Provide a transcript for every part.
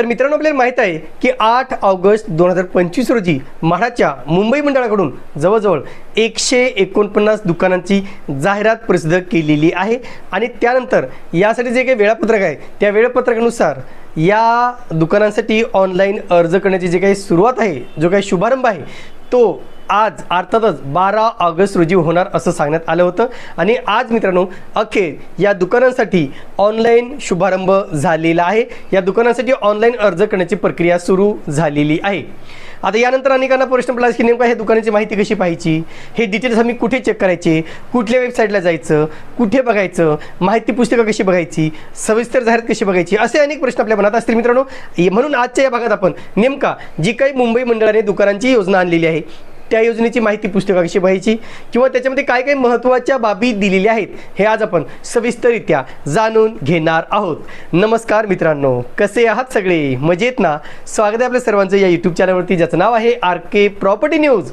तर मित्रांनो आपल्याला माहीत आहे की आठ ऑगस्ट दोन हजार पंचवीस रोजी म्हाडाच्या मुंबई मंडळाकडून जवळजवळ एकशे एकोणपन्नास दुकानांची जाहिरात प्रसिद्ध केलेली आहे. आणि त्यानंतर यासाठी जे काही वेळापत्रक आहे त्या वेळापत्रकानुसार या दुकानांसाठी ऑनलाईन अर्ज करण्याची जे काही सुरुवात आहे जो काही शुभारंभ आहे तो आज अर्थातच बारा ऑगस्ट रोजी होणार असं सांगण्यात आलं होतं. आणि आज मित्रांनो अखेर या दुकानांसाठी ऑनलाईन शुभारंभ झालेला आहे. या दुकानांसाठी ऑनलाईन अर्ज करण्याची प्रक्रिया सुरू झालेली आहे. आता यानंतर अनेकांना प्रश्न पडला की नेमका हे दुकानाची माहिती कशी पाहायची? हे डिटेल्स आम्ही कुठे चेक करायचे? कुठल्या वेबसाईटला जायचं? कुठे बघायचं? माहिती पुस्तकं कशी बघायची? सविस्तर जाहिरात कशी बघायची? असे अनेक प्रश्न आपल्या मनात असतील मित्रांनो. म्हणून आजच्या या भागात आपण नेमका जी काही मुंबई मंडळाने दुकानांची योजना आणलेली आहे त्या योजनेची माहिती पुस्तका कशी पाहायची किंवा त्याच्यामध्ये काय काय महत्त्वाच्या बाबी दिलेल्या आहेत हे आज आपण सविस्तररित्या जाणून घेणार आहोत. नमस्कार मित्रांनो कसे आहात सगळे? मजेत ना? स्वागत आहे आपल्या सर्वांचं या यूट्यूब चॅनलवरती ज्याचं नाव आहे आर के प्रॉपर्टी न्यूज.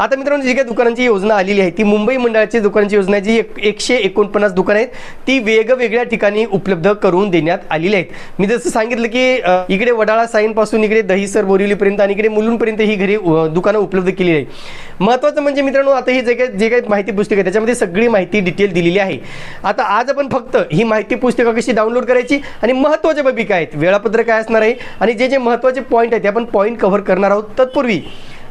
आता मित्रांनो जी काही दुकानांची योजना आलेली आहे ती मुंबई मंडळाची दुकानांची योजना आहे जी एक एकशे एकोणपन्नास दुकानं आहेत ती वेगवेगळ्या ठिकाणी उपलब्ध करून देण्यात आलेली आहेत. मी जसं सांगितलं की इकडे वडाळा साईनपासून इकडे दहीसर बोरिवलीपर्यंत आणि इकडे मुलुंडपर्यंत ही घरी दुकानं उपलब्ध केलेली आहे महत्त्वाचं म्हणजे मित्रांनो आता ही जे काही जे काही माहिती पुस्तक आहे त्याच्यामध्ये सगळी माहिती डिटेल दिलेली आहे. आता आज आपण फक्त ही माहिती पुस्तकं कशी डाउनलोड करायची आणि महत्त्वाच्या बाबी काय आहेत? वेळापत्रक काय असणार आहे? आणि जे जे महत्त्वाचे पॉईंट आहेत ते आपण पॉईंट कव्हर करणार आहोत तत्पूर्वी.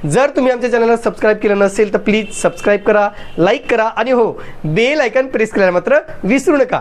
जर तुम्ही आमच्या चॅनलला सबस्क्राईब केलं नसेल तर प्लीज सबस्क्राईब करा लाईक करा आणि हो बेल आयकन प्रेस करायला मात्र विसरू नका.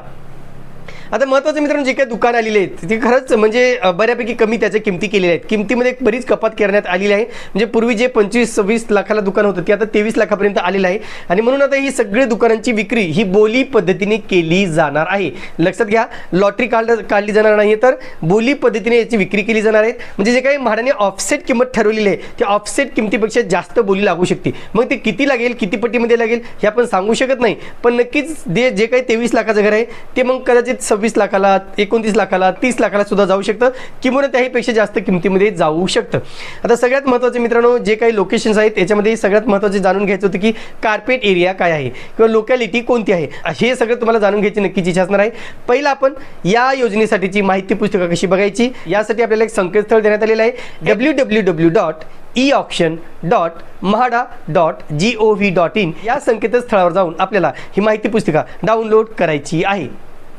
आता महत्त्वाचं मित्रांनो जे काही दुकान आलेले आहेत ते खरंच म्हणजे बऱ्यापैकी कमी त्याच्या किमती केलेल्या आहेत. किमतीमध्ये एक बरीच कपात करण्यात आलेली आहे. म्हणजे पूर्वी जे पंचवीस सव्वीस लाखाला दुकान होतं ते आता तेवीस लाखापर्यंत आलेलं आहे. आणि म्हणून आता ही सगळी दुकानांची विक्री ही बोली पद्धतीने केली जाणार आहे. लक्षात घ्या लॉटरी काढ काढली जाणार नाही तर बोली पद्धतीने याची विक्री केली जाणार आहे. म्हणजे जे काही म्हाडाने ऑफसेट किंमत ठरवलेली आहे ते ऑफसेट किमतीपेक्षा जास्त बोली लागू शकते. मग ते किती लागेल किती पट्टीमध्ये लागेल हे आपण सांगू शकत नाही. पण नक्कीच जे जे काही तेवीस लाखाचं घर आहे ते मग कदाचित सव्वीस लाखाला एकोणतीस लाखाला तीस लाखाला सुद्धा जाऊ शकतं. किंवा त्याहीपेक्षा जास्त किमतीमध्ये जाऊ शकतं. आता सगळ्यात महत्त्वाचे मित्रांनो जे काही लोकेशन्स आहेत याच्यामध्ये सगळ्यात महत्त्वाचे जाणून घ्यायचं होतं की कार्पेट एरिया काय आहे किंवा लोकॅलिटी कोणती आहे. हे सगळं तुम्हाला जाणून घ्यायची नक्कीच इच्छा असणार आहे. पहिलं आपण या योजनेसाठीची माहिती पुस्तकं कशी बघायची यासाठी आपल्याला एक संकेतस्थळ देण्यात आलेलं आहे. W W W dot E auction dot MHADA dot G O V dot in या संकेतस्थळावर जाऊन आपल्याला ही माहिती पुस्तिका डाउनलोड करायची आहे.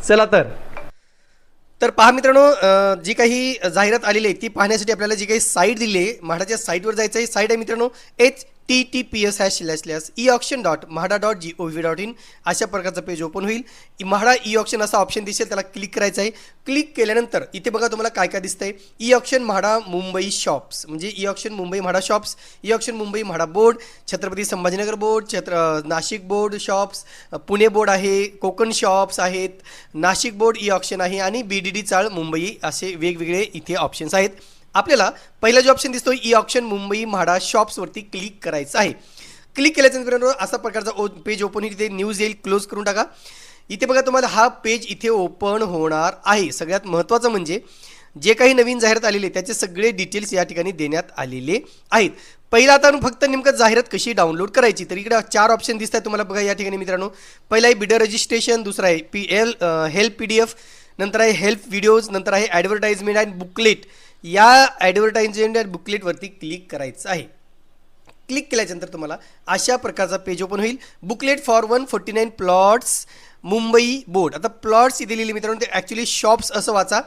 चला तर. तर पहा मित्रांनो जी काही जाहिरात आलेली आहे ती पाहण्यासाठी आपल्याला जी काही साईट दिली आहे म्हाडाच्या साईटवर जायचं आहे. साईट आहे मित्रांनो H T T P S hash slash slash E auction dot MHADA dot G O V dot in अशा प्रकारचं पेज ओपन होईल. म्हाडा ई ऑप्शन असा ऑप्शन दिसेल त्याला क्लिक करायचं आहे. क्लिक केल्यानंतर इथे बघा तुम्हाला काय काय दिसतंय. E auction MHADA Mumbai shops म्हणजे e E auction Mumbai MHADA shops E auction Mumbai MHADA board Chhatrapati Sambhajinagar board छत्र Nashik board shops Pune board आहे कोकण शॉप्स आहेत नाशिक बोर्ड ई ऑप्शन आहे आणि बी डी डी चाळ मुंबई असे वेगवेगळे इथे ऑप्शन्स आहेत. आपल्याला पहिला जो ऑप्शन दिसतो ई ऑप्शन मुंबई म्हाडा शॉप्सवरती क्लिक करायचं आहे. क्लिक केल्याच्यानंतर मित्रांनो असा प्रकारचा ओ पेज ओपन होईल. तिथे न्यूज येईल क्लोज करून टाका. इथे बघा तुम्हाला हा पेज इथे ओपन होणार आहे. सगळ्यात महत्त्वाचं म्हणजे जे काही नवीन जाहिरात आलेले आहे, त्याचे सगळे डिटेल्स या ठिकाणी देण्यात आलेले आहेत. पहिला आता फक्त नेमकं जाहिरात कशी डाउनलोड करायची तर इकडे चार ऑप्शन दिसत आहेत तुम्हाला बघा या ठिकाणी मित्रांनो. पहिला आहे बिडर रजिस्ट्रेशन दुसरा आहे P L help P D F नंतर आहे हेल्प व्हिडिओज नंतर आहे ॲडव्हर्टाइजमेंट अँड बुकलेट या ॲडव्हर्टाईजमेंट या बुकलेटवरती क्लिक करायचं आहे. क्लिक केल्याच्यानंतर तुम्हाला अशा प्रकारचा पेज ओपन होईल. Booklet for one forty nine plots Mumbai board आता प्लॉट्स इथे लिहिली मित्रांनो ते ॲक्च्युली शॉप्स असं वाचा.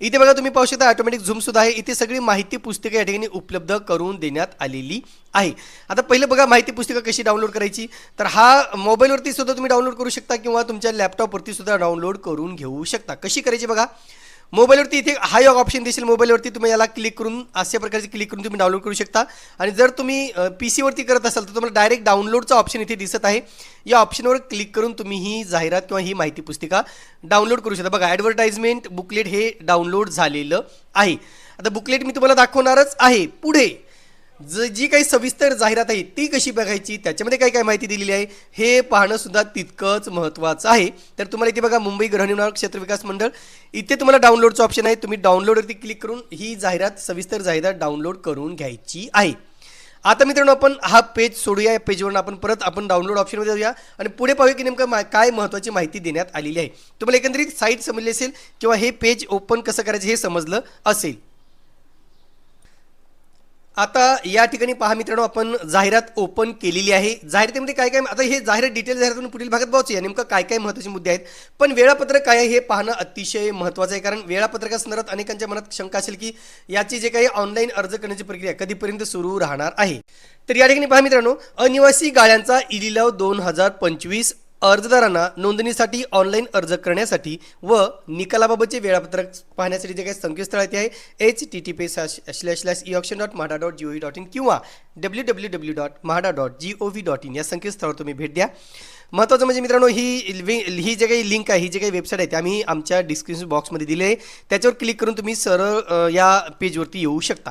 इथे बघा तुम्ही पाहू शकता ऑटोमॅटिक झूमसुद्धा आहे. इथे सगळी माहिती पुस्तकं या ठिकाणी उपलब्ध करून देण्यात आलेली आहे. आता पहिलं बघा माहिती पुस्तिका कशी डाउनलोड करायची? तर हा मोबाईलवरती सुद्धा तुम्ही डाउनलोड करू शकता किंवा तुमच्या लॅपटॉपवरती सुद्धा डाउनलोड करून घेऊ शकता. कशी करायची बघा? मोबाईलवरती इथे हा एक ऑप्शन दिसेल. मोबाईलवरती तुम्ही याला क्लिक करून अशा प्रकारचे क्लिक करून तुम्ही डाउनलोड करू शकता. आणि जर तुम्ही पी सीवरती करत असाल तर तुम्हाला डायरेक्ट डाउनलोडचा ऑप्शन इथे दिसत आहे. या ऑप्शनवर क्लिक करून तुम्ही ही जाहिरात किंवा ही माहिती पुस्तिका डाउनलोड करू शकता. बघा ॲडव्हर्टाइजमेंट बुकलेट हे डाउनलोड झालेलं आहे. आता बुकलेट मी तुम्हाला दाखवणारच आहे. पुढे ज जी काही सविस्तर जाहिरात आहे ती कशी बघायची त्याच्यामध्ये काय काय माहिती दिलेली आहे हे पाहणं सुद्धा तितकंच महत्त्वाचं आहे. तर तुम्हाला इथे बघा मुंबई गृहनिर्माण क्षेत्र विकास मंडळ. इथे तुम्हाला डाउनलोडचं ऑप्शन आहे. तुम्ही डाउनलोडवरती क्लिक करून ही जाहिरात सविस्तर जाहिरात डाउनलोड करून घ्यायची आहे. आता मित्रांनो आपण हा पेज सोडूया. या पेजवरून आपण परत आपण डाउनलोड ऑप्शनमध्ये जाऊया आणि पुढे पाहूया की नेमकं मा- काय महत्त्वाची माहिती देण्यात आलेली आहे. तुम्हाला एकंदरीत साईट समजली असेल किंवा हे पेज ओपन कसं करायचं हे समजलं असेल. आता या ठिकाणी पहा मित्रांनो आपण जाहिरात ओपन केलेली आहे. जाहिरातीमध्ये काय काय आता हे जाहिरात डिटेल जाहिरातून पुढील भागात पाहूया नेमकं काय काय महत्त्वाचे मुद्दे आहेत? पण वेळापत्रक काय आहे हे पाहणं अतिशय महत्त्वाचं आहे. कारण वेळापत्रकासंदर्भात अनेकांच्या मनात शंका असेल की याची जे काही ऑनलाईन अर्ज करण्याची प्रक्रिया कधीपर्यंत सुरू राहणार आहे? तर या ठिकाणी पहा मित्रांनो अनिवासी गाळ्यांचा ई लिलाव दोन हजार पंचवीस अर्जदारांना नोंदणीसाठी ऑनलाईन अर्ज करण्यासाठी व निकालाबाबतचे वेळापत्रक पाहण्यासाठी जे काही संकेतस्थळ आहे ते आहे H T T P slash slash E auction dot MHADA dot G O V dot in किंवा W W W dot MHADA dot G O V dot in या संकेतस्थळावर तुम्ही भेट द्या. महत्त्वाचं म्हणजे मित्रांनो ही ही जे काही लिंक आहे ही जे काही वेबसाईट आहे ते आम्ही आमच्या डिस्क्रिप्शन बॉक्समध्ये दिली आहे. त्याच्यावर क्लिक करून तुम्ही सरळ या पेजवरती येऊ शकता.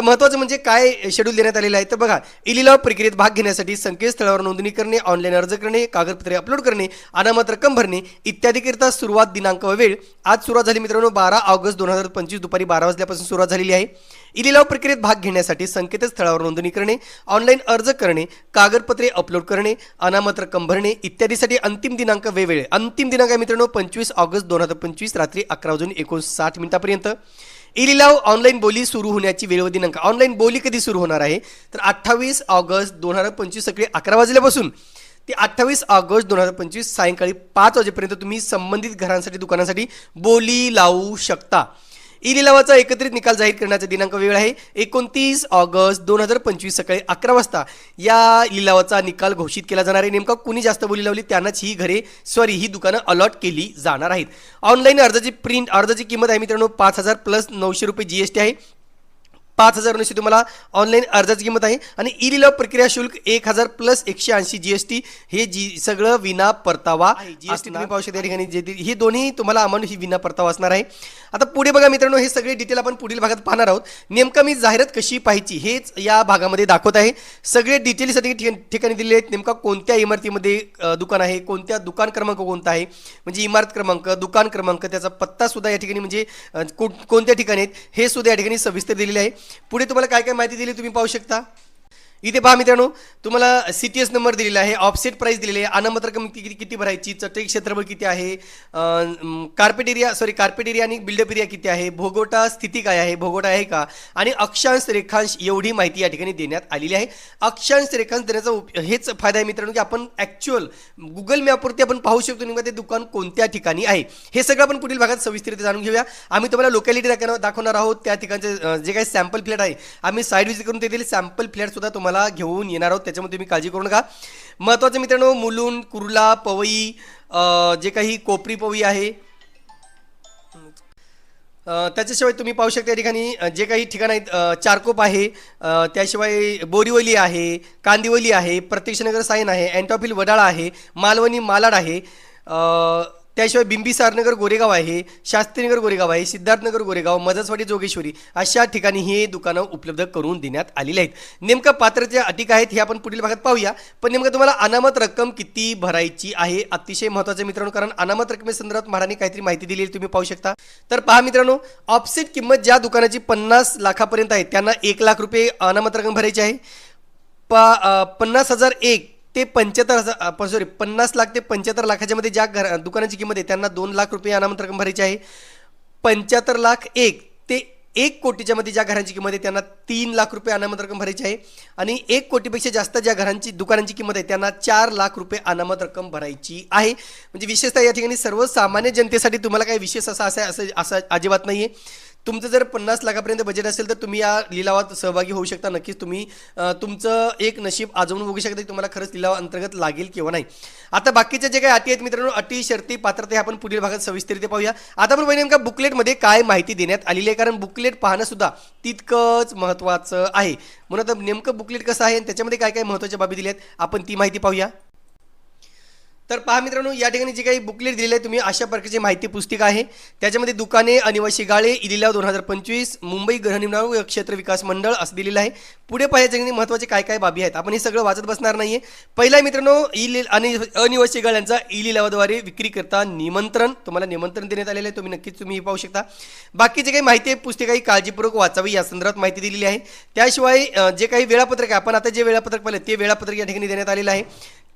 तर महत्त्वाचं म्हणजे काय शेड्यूल देण्यात आलेलं आहे? तर बघा ई लिलाव प्रक्रियेत भाग घेण्यासाठी संकेतस्थळावर नोंदणी करणे ऑनलाईन अर्ज करणे कागदपत्रे अपलोड करणे अनामत रक्कम भरणे इत्यादीकरिता सुरुवात दिनांक व वेळ. आज सुरुवात झाली मित्रांनो बारा ऑगस्ट दोन हजार पंचवीस दुपारी बारा वाजल्यापासून सुरुवात झालेली आहे. ई लिलाव प्रक्रियेत भाग घेण्यासाठी संकेतस्थळावर नोंदणी करणे ऑनलाईन अर्ज करणे कागदपत्रे अपलोड करणे अनामत रक्कम भरणे इत्यादीसाठी अंतिम दिनांक वेगवेगळे अंतिम दिनांक आहे मित्रांनो पंचवीस ऑगस्ट दोन हजार पंचवीस रात्री अकरा वाजून एकोणसाठ मिनिटापर्यंत. ई लिलाव ऑनलाईन बोली सुरू होण्याची वेळ व दिनांक. ऑनलाईन बोली कधी सुरू होणार आहे? तर अठ्ठावीस ऑगस्ट दोन हजार पंचवीस सकाळी अकरा वाजल्यापासून. ते अठ्ठावीस ऑगस्ट दोन हजार पंचवीस सायंकाळी पाच वाजेपर्यंत तुम्ही संबंधित घरांसाठी दुकानासाठी बोली लावू शकता. ई लिलावाचा एकत्रित निकाल जाहीर करण्याचा दिनांक वेळ आहे. एकोणतीस ऑगस्ट दोन हजार पंचवीस सकाळी अकरा वाजता या लिलावाचा निकाल घोषित केला जाणार आहे. नेमका कुणी जास्त बोली लावली त्यांनाच ही घरे सॉरी ही दुकानं अलॉट केली जाणार आहेत. ऑनलाईन अर्जाची प्रिंट अर्जाची किंमत आहे मित्रांनो पाच हजार प्लस नऊशे रुपये जी एस टी आहे. पाच हजार उन्नीसशे तुम्हाला ऑनलाईन अर्जाची किंमत आहे. आणि ई लिलाव प्रक्रिया शुल्क एक हजार प्लस एकशे ऐंशी जीएसटी हे जी सगळं विना परतावा जीएसटी तुम्ही पाहू शकता या ठिकाणी. जे हे दोन्ही तुम्हाला अमाऊंट ही विना परतावा असणार आहे. आता पुढे बघा मित्रांनो हे सगळे डिटेल आपण पुढील भागात पाहणार आहोत. नेमकं मी जाहिरात कशी पाहायची हेच या भागामध्ये दाखवत आहे. सगळे डिटेल्ससाठी ठिकाणी दिलेले आहेत. नेमका कोणत्या इमारतीमध्ये दुकान आहे? कोणत्या दुकान क्रमांक कोणता आहे? म्हणजे इमारत क्रमांक दुकान क्रमांक त्याचा पत्ता सुद्धा या ठिकाणी म्हणजे कोणत्या ठिकाणी आहेत? हे सुद्धा या ठिकाणी सविस्तर दिलेले आहे. पुढे तुम्हाला काय काय माहिती दिली तुम्ही पाहू शकता? इथे पहा मित्रांनो तुम्हाला सी टी एस नंबर दिलेला आहे ऑफसेट प्राईस दिलेली आहे अनामत्र किती किती भरायची चटई क्षेत्रफळ किती आहे carpet area sorry carpet area आणि बिल्डअप एरिया किती आहे भोगोटा स्थिती काय आहे भोगोटा आहे का? आणि अक्षांश रेखांश एवढी माहिती या ठिकाणी देण्यात आलेली आहे. अक्षांश रेखांश देण्याचा उप- हेच फायदा आहे मित्रांनो की आपण ॲक्च्युअल गुगल मॅपवरती आपण पाहू शकतो नेमकं ते दुकान कोणत्या ठिकाणी आहे. हे सगळं आपण पुढील भागात सविस्तरित जाणून घेऊया. आम्ही तुम्हाला लोकॅलिटी दाखवणार आहोत त्या ठिकाणचे जे काही सॅम्पल फ्लॅट आहे आम्ही साईड विजिट करून तेथील सॅम्पल फ्लॅट सुद्धा तुम्हाला घेऊन येणार आहोत. त्याच्यामध्ये तुम्ही काळजी करू नका. महत्त्वाचं मित्रांनो मुलुंड कुर्ला पवई जे काही कोपरी पवई आहे त्याच्याशिवाय तुम्ही पाहू शकता या ठिकाणी जे काही ठिकाण आहेत चारकोप आहे त्याशिवाय बोरीवली आहे कांदिवली आहे प्रत्यक्षनगर साईन आहे अँटॉफिल वडाळा आहे मालवणी मालाड आहे त्याशिवाय बिंबिसारनगर गोरेगाव आहे शास्त्रीनगर गोरेगाव आहे सिद्धार्थनगर गोरेगाव मजसवाडी जोगेश्वरी अशा ठिकाणी हे दुकानं उपलब्ध करून देण्यात आलेली आहेत. नेमकं पात्रतेच्या अटी आहेत हे आपण पुढील भागात पाहूया. पण नेमकं तुम्हाला अनामत रक्कम किती भरायची आहे अतिशय महत्त्वाचं मित्रांनो कारण अनामत रकमेसंदर्भात म्हाडाने काहीतरी माहिती दिलेली तुम्ही पाहू शकता. तर पहा मित्रांनो ऑफसेट किंमत ज्या दुकानाची पन्नास लाखापर्यंत आहे त्यांना एक लाख रुपये अनामत रक्कम भरायची आहे. पा पन्नास हजार एक ते पंच्याहत्तर हजार सॉरी पन्नास लाख ते पंच्याहत्तर लाखाच्या मध्ये ज्या घर दुकानाची किंमत आहे त्यांना दोन लाख रुपये अनामत रक्कम भरायची आहे. पंच्याहत्तर लाख एक ते एक कोटीच्या मध्ये ज्या घरांची किंमत आहे त्यांना तीन लाख रुपये अनामत रक्कम भरायची आहे. आणि एक कोटीपेक्षा जास्त ज्या घरांची दुकानांची किंमत आहे त्यांना चार लाख रुपये अनामत रक्कम भरायची आहे. म्हणजे विशेषतः या ठिकाणी सर्वसामान्य जनतेसाठी तुम्हाला काही विशेष असा असं असं असं अजिबात नाही आहे तुमचं जर पन्नास लाखापर्यंत बजेट असेल तर तुम्ही या लिलावात सहभागी होऊ शकता. नक्कीच तुम्ही तुमचं एक नशीब आजवून बघू शकता की तुम्हाला खरंच लिलाव अंतर्गत लागेल किंवा नाही. आता बाकीचे जे काही अटी आहेत मित्रांनो अटी शर्ती पात्रता हे आपण पुढील भागात सविस्तरित पाहूया. आता आपण पाहिजे नेमका बुकलेटमध्ये काय माहिती देण्यात आलेली आहे. कारण बुकलेट पाहणं सुद्धा तितकंच महत्त्वाचं आहे. म्हणून आता नेमकं बुकलेट कसं आहे आणि त्याच्यामध्ये काय काय महत्त्वाच्या बाबी दिल्या आहेत आपण ती माहिती पाहूया. तर पहा मित्रांनो या ठिकाणी जे काही बुकलेट दिलेली आहे तुम्ही अशा प्रकारची माहिती पुस्तिका आहे. त्याच्यामध्ये दुकाने अनिवासी गाळे इलिलाव दोन हजार पंचवीस मुंबई गृहनिर्माण क्षेत्र विकास मंडळ असं दिलेलं आहे. पुढे पाहायच्या ठिकाणी महत्त्वाचे काय काय बाबी आहेत. आपण हे सगळं वाचत बसणार नाहीये. पहिला मित्रांनो ई आणि अनिवासी गाळ्यांचा ई लिलावाद्वारे विक्री करता निमंत्रण. तुम्हाला निमंत्रण देण्यात आलेलं आहे तुम्ही नक्कीच तुम्ही हे पाहू शकता. बाकीची काही माहिती आहे पुस्तिका ही काळजीपूर्वक वाचावी या संदर्भात माहिती दिलेली आहे. त्याशिवाय जे काही वेळापत्रक आहे आपण आता जे वेळापत्रक पाहिलं ते वेळापत्रक या ठिकाणी देण्यात आलेलं आहे.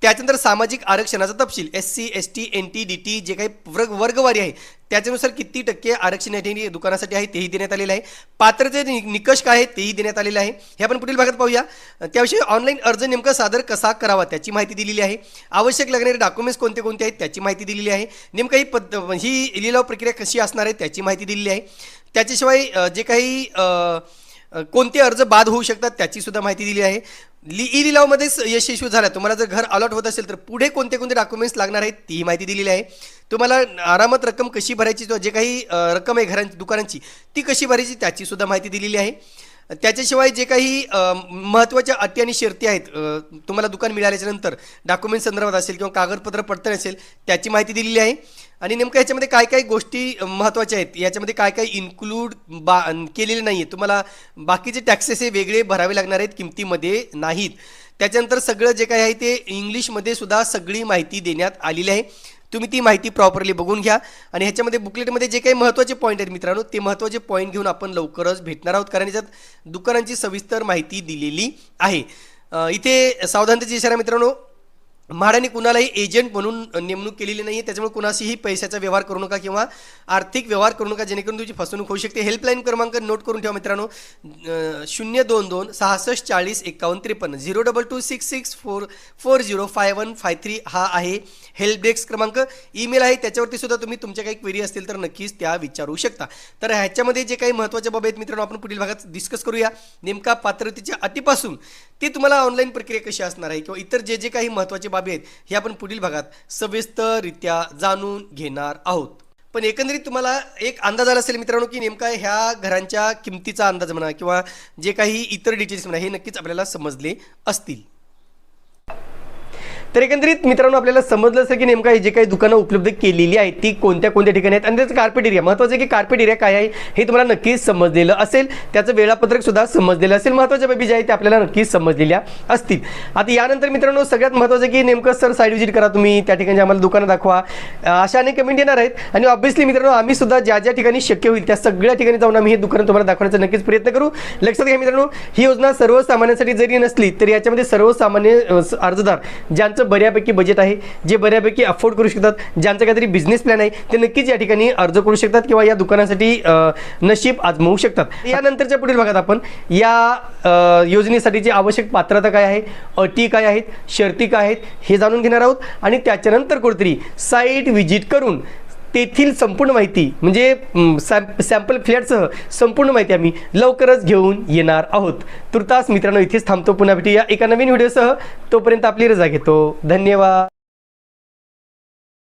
त्याच्यानंतर सामाजिक आरक्षणाचा तपशील S C S T N T D T जे काही वर्ग वर्गवारी आहे त्याच्यानुसार किती टक्के आरक्षण या ठिकाणी दुकानासाठी आहे तेही देण्यात आलेलं आहे. पात्रते निकष काय आहे तेही देण्यात आलेलं आहे. हे आपण पुढील भागात पाहूया. त्याविषयी ऑनलाईन अर्ज नेमका सादर कसा करावा त्याची माहिती दिलेली आहे. आवश्यक लागणारे डॉक्युमेंट्स कोणते कोणते आहेत त्याची माहिती दिलेली आहे. नेमकं ही पद्ध ही लिलाव प्रक्रिया कशी असणार आहे त्याची माहिती दिलेली आहे. त्याच्याशिवाय जे काही कोणते अर्ज बाद होऊ शकतात त्याची सुद्धा माहिती दिली आहे. ई लिलावमध्ये यशस्वी झाला. तुम्हाला जर घर अलॉट होत असेल तर पुढे कोणते कोणते डॉक्युमेंट्स लागणार आहेत ती माहिती दिलेली आहे. तुम्हाला आरामात रक्कम कशी भरायची किंवा जे काही रक्कम आहे घरांची दुकानांची ती कशी भरायची त्याची सुद्धा माहिती दिलेली आहे. त्याच्याशिवाय जे काही महत्त्वाच्या अटी आणि शर्ती आहेत तुम्हाला दुकान मिळाल्याच्या नंतर डॉक्युमेंट संदर्भात असेल किंवा कागदपत्र पडताना असेल त्याची माहिती दिलेली आहे. आणि नेमकं याच्यामध्ये काय काय गोष्टी महत्त्वाच्या आहेत याच्यामध्ये काय काय इन्क्लूड बा केलेले नाही आहे तुम्हाला बाकीचे टॅक्सेस हे वेगळे भरावे लागणार आहेत किमतीमध्ये नाहीत. त्याच्यानंतर सगळं जे काही आहे ते इंग्लिशमध्ये सुद्धा सगळी माहिती देण्यात आलेली आहे. तुम्ही ती माहिती प्रॉपरली बघून घ्या. आणि ह्याच्यामध्ये बुकलेटमध्ये जे काही महत्त्वाचे पॉईंट आहेत मित्रांनो ते महत्त्वाचे पॉईंट घेऊन आपण लवकरच भेटणार आहोत. कारण याच्यात दुकानांची सविस्तर माहिती दिलेली आहे. इथे सावधानतेची इशारा मित्रांनो म्हाडाने कुणालाही एजंट म्हणून नेमणूक केलेली नाही आहे त्याच्यामुळे कुणाशीही पैशाचा व्यवहार करू नका किंवा आर्थिक व्यवहार करू नका. जेणेकरून तुमची फसवणूक होऊ शकते. हेल्पलाईन क्रमांक नोट करून ठेवा मित्रांनो. शून्य दोन दोन सहासष्ट चाळीस एकावन्न त्रेपन्न. Zero double two six six four four zero five one five three हा आहे हेल्प डेस्क क्रमांक. ईमेल आहे. त्याच्यावरती सुद्धा तुम्ही तुमच्या काही क्वेरी असतील तर नक्कीच त्या विचारू शकता. तर ह्याच्यामध्ये जे काही महत्त्वाच्या बाबी आहेत मित्रांनो आपण पुढील भागात डिस्कस करूया. नेमका पात्रतेच्या अटीपासून ती तुम्हाला ऑनलाईन प्रक्रिया कशी असणार आहे? किंवा इतर जे जे काही महत्त्वाचे बाबी आहेत हे आपण पुढील भागात सविस्तररित्या जाणून घेणार आहोत. पण एकंदरीत तुम्हाला एक अंदाज आला असेल मित्रांनो की नेमका ह्या घरांच्या किमतीचा अंदाज म्हणा किंवा जे काही इतर डिटेल्स म्हणा हे नक्कीच आपल्याला समजले असतील. तर एकंदरीत मित्रांनो आपल्याला समजलं असेल की नेमका हे जे काही दुकानं उपलब्ध केलेली आहेत ती कोणत्या कोणत्या ठिकाणी आहेत? आणि त्याचं कार्पेट एरिया महत्त्वाचं आहे की कार्पेट एरिया काय आहे हे तुम्हाला नक्कीच समजलेलं असेल. त्याचं वेळापत्रक सुद्धा समजलेलं असेल. महत्त्वाच्या बाबी ज्या आहेत त्या आपल्याला नक्कीच समजलेल्या असतील. आता यानंतर मित्रांनो सगळ्यात महत्त्वाचं आहे की नेमकं सर साईड व्हिजिट करा तुम्ही. त्या ठिकाणी आम्हाला दुकानं दाखवा. अशा अनेक कमेंट येणार आहेत. आणि ऑब्व्हियसली मित्रांनो आम्ही सुद्धा ज्या ज्या ठिकाणी शक्य होईल त्या सगळ्या ठिकाणी जाऊन आम्ही हे दुकानं तुम्हाला दाखवण्याचा नक्कीच प्रयत्न करू. लक्षात घ्या मित्रांनो ही योजना सर्वसामान्यांसाठी जरी नसली तरी याच्यामध्ये सर्वसामान्य अर्जदार ज्यांचं बऱ्यापैकी बजेट आहे जे बऱ्यापैकी अफोर्ड करू शकतात. ज्यांचा काहीतरी बिझनेस प्लॅन आहे ते नक्कीच या ठिकाणी अर्ज करू शकतात किंवा या दुकानासाठी नशीब आजमावू शकतात. यानंतरच्या पुढील भागात आपण या योजनेसाठीची आवश्यक पात्रता काय आहे अटी काय आहेत शर्ती काय आहेत हे जाणून घेणार आहोत. आणि त्याच्यानंतर कुठेतरी साईट व्हिजिट करून तेथील संपूर्ण माहिती म्हणजे म, सॅम्पल फ्लॅटसह संपूर्ण माहिती आम्ही लवकरच घेऊन येणार आहोत. तुर्तास मित्रांनो इथेच थांबतो पुन्हा भेटूया एका नवीन व्हिडिओसह. तोपर्यंत आपली रजा घेतो. धन्यवाद.